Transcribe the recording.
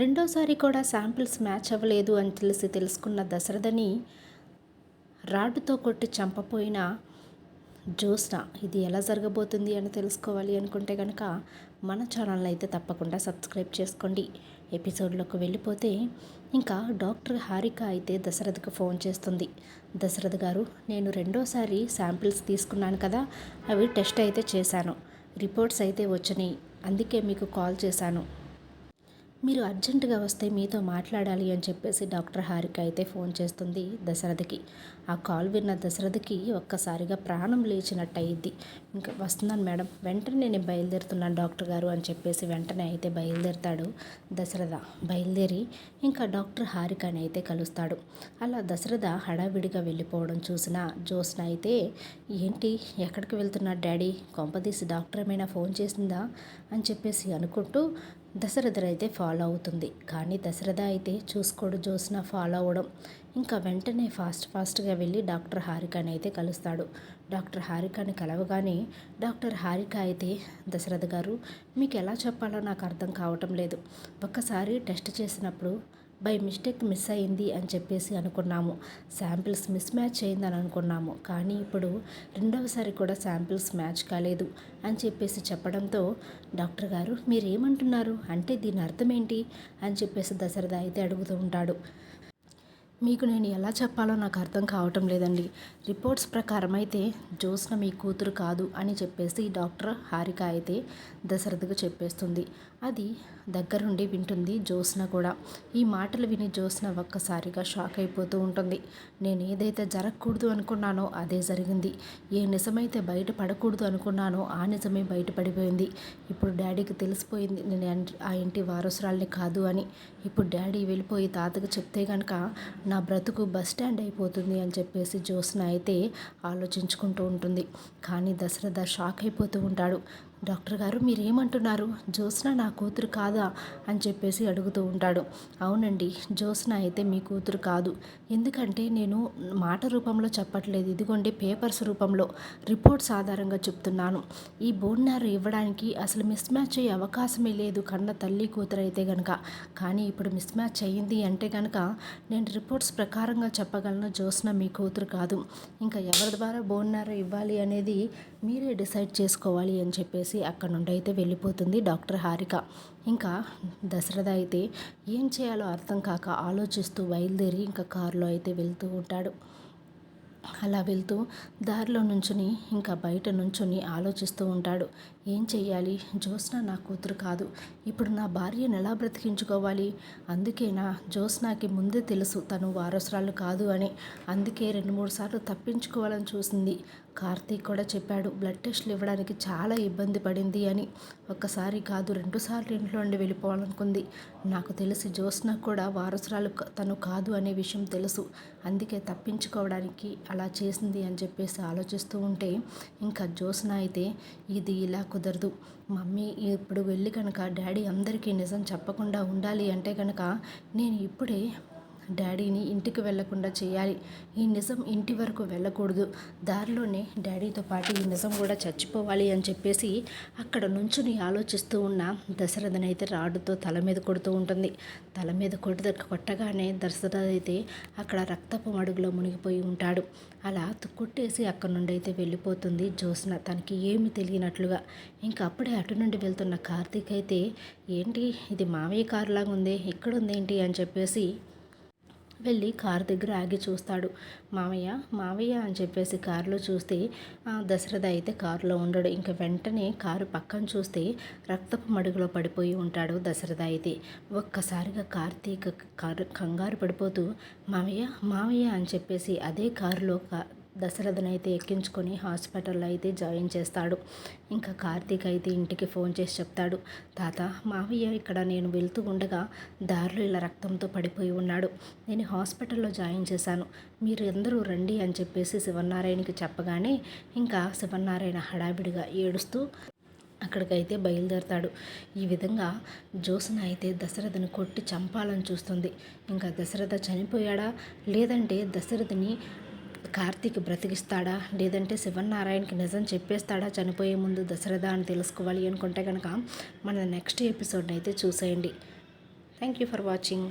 రెండోసారి కూడా samples match అవ్వలేదు అని తెలిసి తెలుసుకున్న దశరథని రాడ్డుతో కొట్టి చంపపోయిన జ్యోత్స్న ఇది ఎలా జరగబోతుంది అని తెలుసుకోవాలి అనుకుంటే కనుక మన ఛానల్ అయితే తప్పకుండా సబ్స్క్రైబ్ చేసుకోండి. ఎపిసోడ్లోకి వెళ్ళిపోతే ఇంకా డాక్టర్ హారిక అయితే దశరథకు ఫోన్ చేస్తుంది. దశరథ్ గారు నేను రెండోసారి శాంపిల్స్ తీసుకున్నాను కదా అవి టెస్ట్ అయితే చేశాను. రిపోర్ట్స్ అయితే వచ్చినాయి అందుకే మీకు కాల్ చేశాను. మీరు అర్జెంటుగా వస్తే మీతో మాట్లాడాలి అని చెప్పేసి డాక్టర్ హారిక అయితే ఫోన్ చేస్తుంది దశరథకి. ఆ కాల్ విన్న దశరథకి ఒక్కసారిగా ప్రాణం లేచినట్టు అయ్యిద్ది ఇంకా వస్తున్నాను మేడం. వెంటనే నేను బయలుదేరుతున్నాను డాక్టర్ గారు అని చెప్పేసి వెంటనే అయితే బయలుదేరుతాడు దశరథ. బయలుదేరి ఇంకా డాక్టర్ హారికని అయితే కలుస్తాడు. అలా దశరథ హడావిడిగా వెళ్ళిపోవడం చూసిన జోస్న అయితే ఏంటి? ఎక్కడికి వెళ్తున్నాడు డాడీ? కొంపదీసి డాక్టర్ ఏమైనా ఫోన్ చేసిందా? అని చెప్పేసి అనుకుంటూ దశరథ అయితే ఫాలో అవుతుంది. కానీ దశరథ అయితే చూసుకోడు జోస్న ఫాలో అవ్వడం ఇంకా వెంటనే ఫాస్ట్ ఫాస్ట్గా వెళ్ళి డాక్టర్ హారికని అయితే కలుస్తాడు. డాక్టర్ హారికని కలవగానే డాక్టర్ హారిక అయితే దశరథ గారు మీకు ఎలా చెప్పాలో నాకు అర్థం కావటం లేదు. ఒక్కసారి టెస్ట్ చేసినప్పుడు బై మిస్టేక్ మిస్ అయింది అని చెప్పేసి అనుకున్నాము. శాంపిల్స్ మిస్ మ్యాచ్ అయిందని అనుకున్నాము. కానీ ఇప్పుడు రెండవసారి కూడా శాంపిల్స్ మ్యాచ్ కాలేదు అని చెప్పేసి చెప్పడంతో డాక్టర్ గారు మీరేమంటున్నారు? అంటే దీని అర్థం ఏంటి? అని చెప్పేసి దశరథ అయితే అడుగుతూ ఉంటాడు. మీకు నేను ఎలా చెప్పాలో నాకు అర్థం కావటం లేదండి. రిపోర్ట్స్ ప్రకారం అయితే జ్యోత్స్న మీ కూతురు కాదు అని చెప్పేసి డాక్టర్ హారిక అయితే దశరథకు చెప్పేస్తుంది. అది దగ్గరుండి వింటుంది జ్యోత్స్న కూడా. ఈ మాటలు విని జ్యోత్స్న ఒక్కసారిగా షాక్ అయిపోతూ ఉంటుంది. నేను ఏదైతే జరగకూడదు అనుకున్నానో అదే జరిగింది. ఏ నిజమైతే బయట పడకూడదు అనుకున్నానో ఆ నిజమే బయటపడిపోయింది. ఇప్పుడు డాడీకి తెలిసిపోయింది నేను ఆ ఇంటి వారసురాల్ని కాదు అని. ఇప్పుడు డాడీ వెళ్ళిపోయి తాతకు చెప్తే కనుక నా బ్రతుకు బస్ స్టాండ్ అయిపోతుంది అని చెప్పేసి జ్యోత్స్న అయితే ఆలోచించుకుంటూ ఉంటుంది. కానీ దశరథ షాక్ అయిపోతూ ఉంటాడు. డాక్టర్ గారు మీరేమంటున్నారు? జ్యోత్స్న నా కూతురు కాదా? అని చెప్పేసి అడుగుతూ ఉంటాడు. అవునండి జ్యోత్స్న అయితే మీ కూతురు కాదు. ఎందుకంటే నేను మాట రూపంలో చెప్పట్లేదు. ఇదిగోండి పేపర్స్ రూపంలో రిపోర్ట్స్ ఆధారంగా చెప్తున్నాను. ఈ బోన్నారు ఇవ్వడానికి అసలు మిస్ మ్యాచ్ అయ్యే అవకాశమే లేదు. కన్న తల్లి కూతురు అయితే కనుక కానీ ఇప్పుడు మిస్ మ్యాచ్ అయ్యింది అంటే కనుక నేను రిపోర్ట్స్ ప్రకారంగా చెప్పగలను. జ్యోత్స్న మీ కూతురు కాదు. ఇంకా ఎవరి ద్వారా బోన్నారు ఇవ్వాలి అనేది మీరే డిసైడ్ చేసుకోవాలి అని చెప్పేసి అక్కడ నుండి అయితే వెళ్ళిపోతుంది డాక్టర్ హారిక. ఇంకా దశరథ అయితే ఏం చేయాలో అర్థం కాక ఆలోచిస్తూ బయలుదేరి ఇంకా కారులో అయితే వెళ్తూ ఉంటాడు. అలా వెళ్తూ దారిలో నుంచుని ఇంకా బయట నుంచుని ఆలోచిస్తూ ఉంటాడు. ఏం చెయ్యాలి? జ్యోత్స్న నా కూతురు కాదు. ఇప్పుడు నా భార్యను ఎలా బ్రతికించుకోవాలి? అందుకేనా జ్యోత్స్నాకి ముందే తెలుసు తను వారసురాలు కాదు అని. అందుకే రెండు మూడు సార్లు తప్పించుకోవాలని చూసింది. కార్తీక్ కూడా చెప్పాడు బ్లడ్ టెస్ట్లు ఇవ్వడానికి చాలా ఇబ్బంది పడింది అని. ఒక్కసారి కాదు రెండుసార్లు ఇంట్లో నుండి వెళ్ళిపోవాలనుకుంది. నాకు తెలిసి జ్యోత్స్న కూడా వారసురాలు తను కాదు అనే విషయం తెలుసు. అందుకే తప్పించుకోవడానికి అలా చేసింది అని చెప్పేసి ఆలోచిస్తూ ఉంటే ఇంకా జ్యోత్స్న అయితే ఇది ఇలా కుదరదు. మమ్మీ ఇప్పుడు వెళ్ళి కనుక డాడీ అందరికీ నిజం చెప్పకుండా ఉండాలి అంటే కనుక నేను ఇప్పుడే డాడీని ఇంటికి వెళ్ళకుండా చేయాలి. ఈ నిజం ఇంటి వరకు వెళ్ళకూడదు. దారిలోనే డాడీతో పాటు ఈ నిజం కూడా చచ్చిపోవాలి అని చెప్పేసి అక్కడ నుంచుని ఆలోచిస్తూ ఉన్న దశరథనైతే అయితే రాడుతో తల మీద కొడుతూ ఉంటుంది. తల మీద కొట్టు కొట్టగానే దశరథ అయితే అక్కడ రక్తపు మడుగులో మునిగిపోయి ఉంటాడు. అలా కొట్టేసి అక్కడ నుండి అయితే వెళ్ళిపోతుంది జ్యోత్స్న. తనకి ఏమి తెలియనట్లుగా. ఇంకా అప్పుడే అటు నుండి వెళ్తున్న కార్తీక్ అయితే ఏంటి? ఇది మామయ్య కారులాగా ఉంది ఎక్కడుందేంటి అని చెప్పేసి వెళ్ళి కారు దగ్గర ఆగి చూస్తాడు. మావయ్య మావయ్య అని చెప్పేసి కారులో చూస్తే దశరథ అయితే కారులో ఉండడు. ఇంకా వెంటనే కారు పక్కన చూస్తే రక్తపు మడుగులో పడిపోయి ఉంటాడు దశరథ అయితే. ఒక్కసారిగా కార్తీక్ కారు కంగారు పడిపోతూ మావయ్య మావయ్య అని చెప్పేసి అదే కారులో దశరథనైతే ఎక్కించుకొని హాస్పిటల్లో అయితే జాయిన్ చేస్తాడు. ఇంకా కార్తీక్ అయితే ఇంటికి ఫోన్ చేసి చెప్తాడు తాత మావయ్య ఇక్కడ నేను వెళ్తూ ఉండగా దారిలో ఇలా రక్తంతో పడిపోయి ఉన్నాడు. నేను హాస్పిటల్లో జాయిన్ చేశాను. మీరు అందరూ రండి అని చెప్పేసి శివనారాయణకి చెప్పగానే ఇంకా శివనారాయణ హడావిడిగా ఏడుస్తూ అక్కడికైతే బయలుదేరతాడు. ఈ విధంగా జ్యోత్స్న అయితే దశరథను కొట్టి చంపాలని చూస్తుంది. ఇంకా దశరథ చనిపోయాడా? లేదంటే దశరథని కార్తీక్ బ్రతికిస్తాడా? లేదంటే శివనారాయణకి నిజం చెప్పేస్తాడా? చనిపోయే ముందు దశరథ అని తెలుసుకోవాలి అనుకుంటే కనుక మన నెక్స్ట్ ఎపిసోడ్ని అయితే చూసేయండి. Thank you for watching.